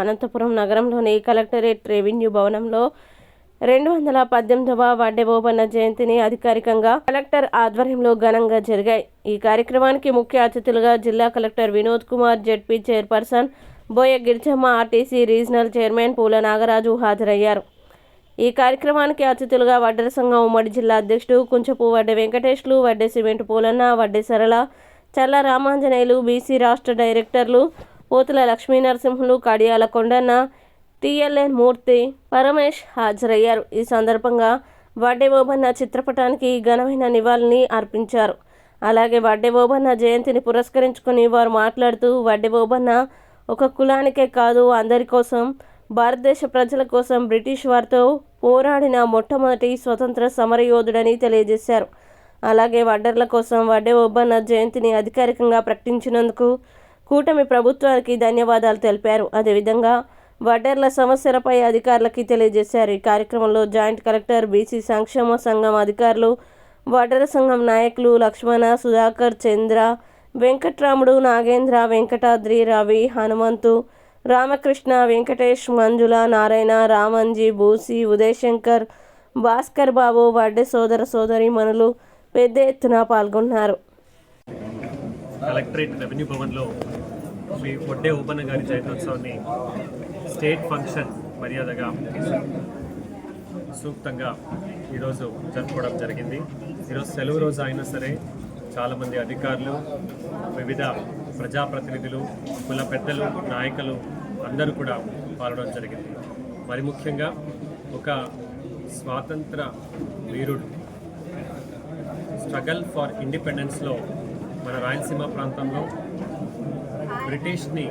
అనంతపురం నగరంలోని collectorate revenue భవనంలో రెండు వందల పద్దెనిమిదవ వడ్డెబోబన్న జయంతిని అధికారికంగా కలెక్టర్ ఆధ్వర్యంలో ఘనంగా జరిగాయి. ఈ కార్యక్రమానికి ముఖ్య అతిథులుగా జిల్లా collector Vinod Kumar ZP chairperson Boya Girijamma RTC regional chairman Poola Nagaraju హాజరయ్యారు. ఈ కార్యక్రమానికి అతిథులుగా వడ్డెర సంఘం ఉమ్మడి జిల్లా అధ్యక్షుడు కుంచపు వడ్డె వెంకటేష్లు వడ్డె సిమెంట్ పూలన్న వడ్డె సరళ చల్ల రామాంజనేయులు బీసీ రాష్ట్ర డైరెక్టర్లు పోతుల లక్ష్మీ నరసింహులు కడియాల కొండన్న టిఎల్ఎన్ మూర్తి పరమేష్ హాజరయ్యారు. ఈ సందర్భంగా వడ్డే ఓబన్న చిత్రపటానికి ఘనమైన నివాళిని అర్పించారు. అలాగే వడ్డే ఓబన్న జయంతిని పురస్కరించుకుని వారు మాట్లాడుతూ వడ్డే ఓబన్న ఒక కులానికే కాదు అందరి కోసం భారతదేశ ప్రజల కోసం బ్రిటిష్ వారితో పోరాడిన మొట్టమొదటి స్వతంత్ర సమరయోధుడని తెలియజేశారు. అలాగే వడ్డర్ల కోసం వడ్డే ఓబన్న జయంతిని అధికారికంగా ప్రకటించినందుకు కూటమి ప్రభుత్వానికి ధన్యవాదాలు తెలిపారు. అదేవిధంగా వడ్డర్ల సమస్యలపై అధికారులకి తెలియజేశారు. ఈ కార్యక్రమంలో జాయింట్ కలెక్టర్ బీసీ సంక్షేమ సంఘం అధికారులు వడ్డర సంఘం నాయకులు లక్ష్మణ సుధాకర్ చంద్ర వెంకట్రాముడు నాగేంద్ర వెంకటాద్రి రవి హనుమంతు రామకృష్ణ వెంకటేష్ మంజుల నారాయణ రామంజీ బూసి ఉదయశంకర్ భాస్కర్ బాబు వడ్డే సోదర సోదరి మనులు పెద్ద ఎత్తున పాల్గొన్నారు. కలెక్టరేట్ రెవెన్యూ భవన్లో శ్రీ ఒడ్డే ఓపన్న గారి జయంత్యోత్సవాన్ని స్టేట్ ఫంక్షన్ మర్యాదగా సూక్తంగా ఈరోజు జరుపుకోవడం జరిగింది. ఈరోజు సెలవు రోజు అయినా సరే చాలామంది అధికారులు వివిధ ప్రజాప్రతినిధులు కుల పెద్దలు నాయకులు అందరూ కూడా పాల్గొనడం జరిగింది. మరి ముఖ్యంగా ఒక స్వాతంత్ర వీరుడు స్ట్రగల్ ఫర్ ఇండిపెండెన్స్లో మన రాయలసీమ ప్రాంతంలో బ్రిటిష్ని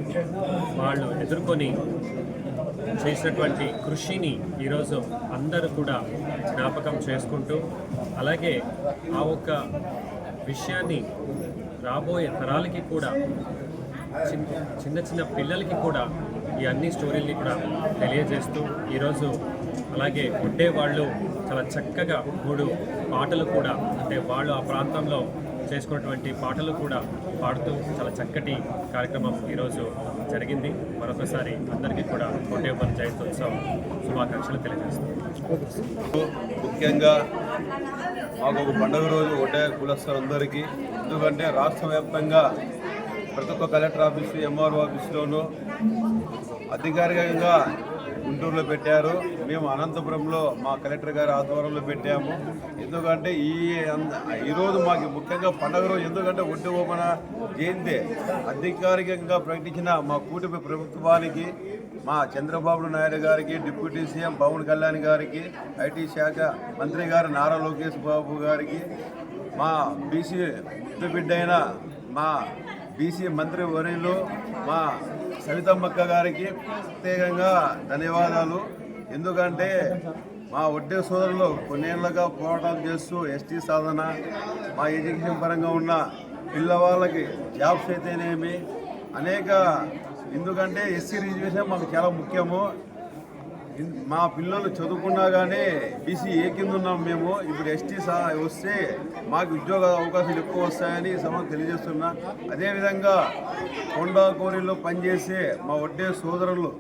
వాళ్ళు ఎదుర్కొని చేసినటువంటి కృషిని ఈరోజు అందరూ కూడా జ్ఞాపకం చేసుకుంటూ అలాగే ఆ ఒక్క విషయాన్ని రాబోయే తరాలకి కూడా చిన్న చిన్న చిన్న పిల్లలకి కూడా ఈ అన్ని స్టోరీల్ని కూడా తెలియజేస్తూ ఈరోజు అలాగే ఉండేవాళ్ళు చాలా చక్కగా మూడు పాటలు కూడా అంటే వాళ్ళు ఆ ప్రాంతంలో చేసుకున్నటువంటి పాటలు కూడా పాడుతూ చాలా చక్కటి కార్యక్రమం ఈరోజు జరిగింది. మరొకసారి అందరికీ కూడా కోటేపల్లి జయంతోత్సవం శుభాకాంక్షలు తెలియజేస్తాం ముఖ్యంగా మాకు ఒక పండుగ రోజు ఒకటే కులస్తులందరికీ. ఎందుకంటే రాష్ట్ర వ్యాప్తంగా ప్రతి ఒక్క కలెక్టర్ ఆఫీసు ఎంఆర్ఓ ఆఫీసులోనూ అధికారికంగా గుంటూరులో పెట్టారు. మేము అనంతపురంలో మా కలెక్టర్ గారి ఆధ్వర్యంలో పెట్టాము. ఎందుకంటే ఈ అంద- ఈరోజు మాకు ముఖ్యంగా పండుగ రోజు ఎందుకంటే ఒడ్డు ఓపన జయంతి. అధికారికంగా ప్రకటించిన మా కూటమి ప్రభుత్వానికి మా చంద్రబాబు నాయుడు గారికి డిప్యూటీ సీఎం పవన్ కళ్యాణ్ గారికి ఐటీ శాఖ మంత్రి గారు నారా లోకేష్ బాబు గారికి మా బీసీ బిడ్డ అయిన మా బీసీ మంత్రి వర్యంలో మా సవితమ్మక్క గారికి ప్రత్యేకంగా ధన్యవాదాలు. ఎందుకంటే మా వడ్డే సోదరులు కొన్నేళ్ళుగా పోరాటం చేస్తూ ఎస్టీ సాధన మా ఎడ్యుకేషన్ పరంగా ఉన్న పిల్లవాళ్ళకి జాబ్స్ అయితేనేమి అనేక ఎందుకంటే ఎస్సీ రిజర్వేషన్ మాకు చాలా ముఖ్యము. మా పిల్లలు చదువుకున్నా కానీ బీసీ ఏ కింద ఉన్నాం మేము ఇప్పుడు ఎస్టీ సా వస్తే మాకు ఉద్యోగ అవకాశాలు ఎక్కువ వస్తాయని ఈ తెలియజేస్తున్నా. అదేవిధంగా కొండ కోరిలో పనిచేసే మా వడ్డే సోదరులు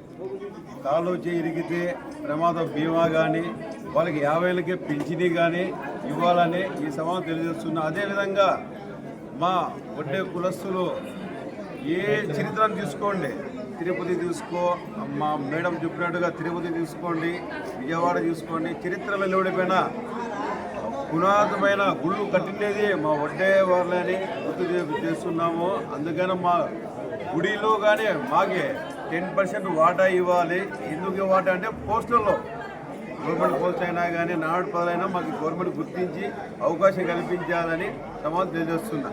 కాలు చేయి ఇరిగితే ప్రమాద బీమా కానీ వాళ్ళకి యాభైలకే పింఛనీ కానీ ఇవ్వాలని ఈ సమయం తెలియజేస్తున్నా. అదేవిధంగా మా వడ్డే కులస్తులు ఏ చరిత్రను తీసుకోండి. తిరుపతి తీసుకో. మా మేడం చెప్పినట్టుగా తిరుపతి తీసుకోండి. విజయవాడ తీసుకోండి. చరిత్రలో నిలబడిపోయిన పునాదమైన గుళ్ళు కట్టినది మా వడ్డే వాళ్ళని గుర్తు చేస్తున్నాము. అందుకని మా గుడిలో కానీ మాకే టెన్ పర్సెంట్ వాటా ఇవ్వాలి. ఎందుకు వాటా అంటే పోస్టుల్లో. గవర్నమెంట్ పోస్ట్ అయినా కానీ నాడు పదలైనా మాకు గవర్నమెంట్ గుర్తించి అవకాశం కల్పించాలని సమాజం తెలియజేస్తున్నా.